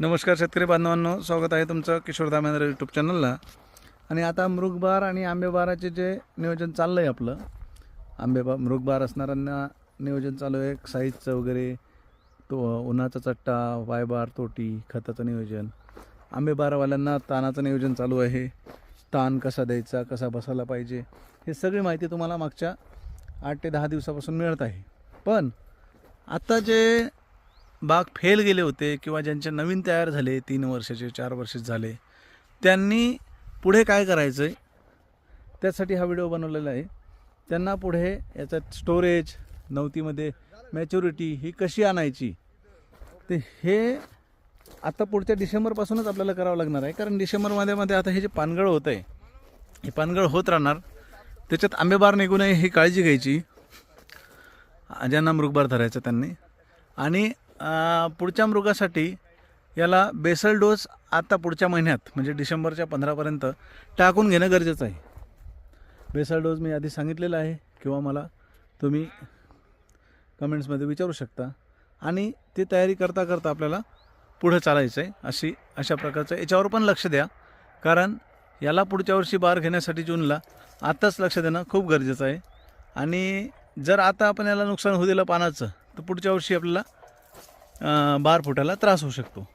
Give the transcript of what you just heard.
नमस्कार शेतकरी बांधवांनो स्वागत आहे तुमचं किशोर दामेंद्र यूट्यूब चॅनलला आणि आता मृगबार आणि आंबेबाराचे जे नियोजन चाललं आहे आपलं आंबेबा मृगबार असणाऱ्यांना नियोजन चालू आहे. साईजचं वगैरे तो उन्हाचा चट्टा वायबार तोटी खताचं नियोजन. आंबेबारवाल्यांना तानाचं नियोजन चालू आहे. ताण कसा द्यायचा कसा बसायला पाहिजे हे सगळी माहिती तुम्हाला मागच्या आठ ते दहा दिवसापासून मिळत आहे. पण आता जे बाग फेल गेले होते किंवा ज्यांचे नवीन तयार झाले तीन वर्षाचे चार वर्षाचे झाले त्यांनी पुढे काय करायचं आहे त्यासाठी हा व्हिडिओ बनवलेला आहे. त्यांना पुढे याच्यात स्टोरेज नवतीमध्ये मॅच्युरिटी ही कशी आणायची? ते हे आता पुढच्या डिसेंबरपासूनच आपल्याला करावं लागणार आहे. कारण डिसेंबरमध्ये मध्ये आता हे जे पानगळ होतं आहे हे पानगळ होत राहणार. त्याच्यात आंबेबार निघू नये ही काळजी घ्यायची. ज्यांना मृगबार धरायचा त्यांनी. आणि पुढच्या मृगासाठी याला बेसल डोस आता पुढच्या महिन्यात म्हणजे डिसेंबरच्या पंधरापर्यंत टाकून घेणं गरजेचं आहे. बेसल डोस मी आधी सांगितलेला आहे किंवा मला तुम्ही कमेंट्समध्ये विचारू शकता. आणि ती तयारी करता करता आपल्याला पुढं चालायचं आहे अशी अशा प्रकारचं याच्यावर पण लक्ष द्या. कारण याला पुढच्या वर्षी बार घेण्यासाठी जूनला आत्ताच लक्ष देणं खूप गरजेचं आहे. आणि जर आता आपण याला नुकसान होऊ दिलं पानाचं तर पुढच्या वर्षी आपल्याला बार फुटायला त्रास होऊ शकतो.